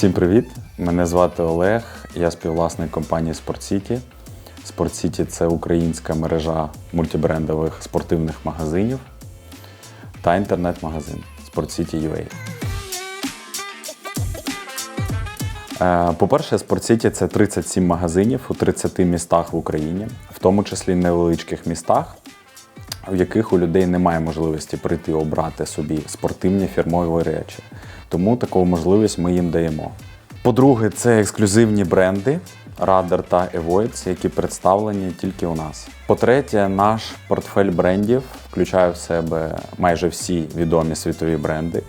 Всім привіт! Мене звати Олег, я співвласник компанії SportCity. SportCity – це українська мережа мультибрендових спортивних магазинів та інтернет-магазин SportCity.ua. Е, По-перше, SportCity – це 37 магазинів у 30 містах в Україні, в тому числі невеличких містах, в яких у людей немає можливості прийти обрати собі спортивні фірмові речі. Тому таку можливість ми їм даємо. По-друге, це ексклюзивні бренди Radar та Evoids, які представлені тільки у нас. По-третє, наш портфель брендів включає в себе майже всі відомі світові бренди,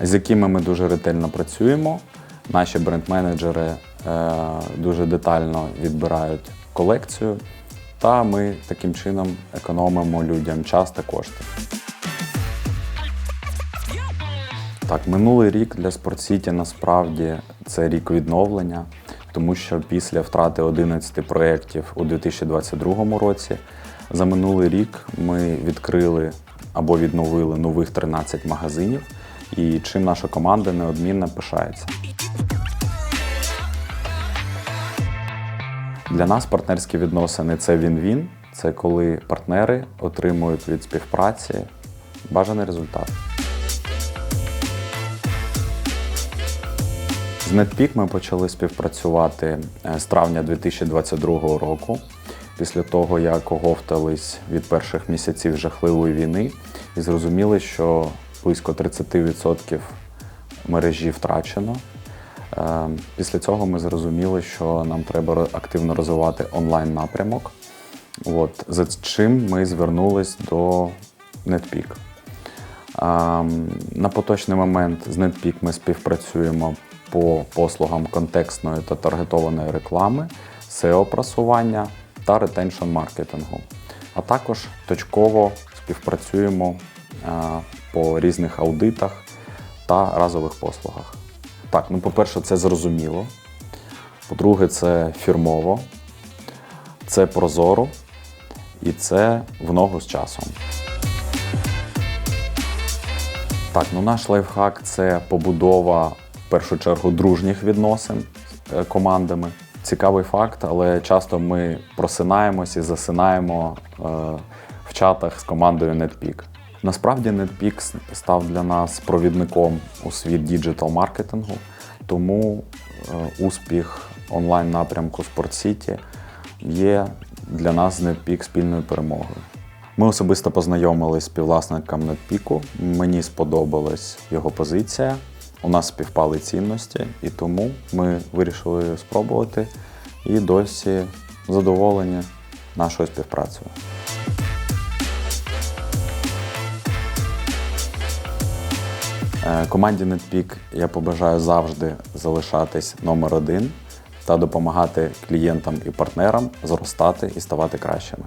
з якими ми дуже ретельно працюємо. Наші бренд-менеджери е, дуже детально відбирають колекцію, та ми таким чином економимо людям час та кошти. Так, минулий рік для SportCity насправді це рік відновлення, тому що після втрати 11 проєктів у 2022 році за минулий рік ми відкрили або відновили нових 13 магазинів, і чим наша команда неодмінно пишається. Для нас партнерські відносини це він-він. Це коли партнери отримують від співпраці бажаний результат. З NetPeak ми почали співпрацювати е, з травня 2022 року, після того, як оговтались від перших місяців жахливої війни і зрозуміли, що близько 30% мережі втрачено. Е, Після цього ми зрозуміли, що нам треба активно розвивати онлайн-напрямок. От, за чим ми звернулись до NetPeak. Ем, На поточний момент з NetPeak ми співпрацюємо по послугам контекстної та таргетованої реклами, SEO-просування та ретеншн маркетингу. А також точково співпрацюємо е, по різних аудитах та разових послугах. Так, ну по-перше, це зрозуміло. По-друге, це фірмово, це прозоро і це в ногу з часом. Так, ну наш лайфхак це побудова в першу чергу дружніх відносин з е, командами. Цікавий факт, але часто ми просинаємось і засинаємо е, в чатах з командою NetPeak. Насправді NetPeak с- став для нас провідником у світ діджитал-маркетингу, тому е, успіх онлайн-напрямку City є для нас з NetPeak спільною перемогою. Ми особисто познайомились з співвласником NetPeak. Мені сподобалась його позиція. У нас співпали цінності, і тому ми вирішили спробувати і досі задоволені нашою співпрацею. Команді NetPeak я побажаю завжди залишатись номер один та допомагати клієнтам і партнерам зростати і ставати кращими.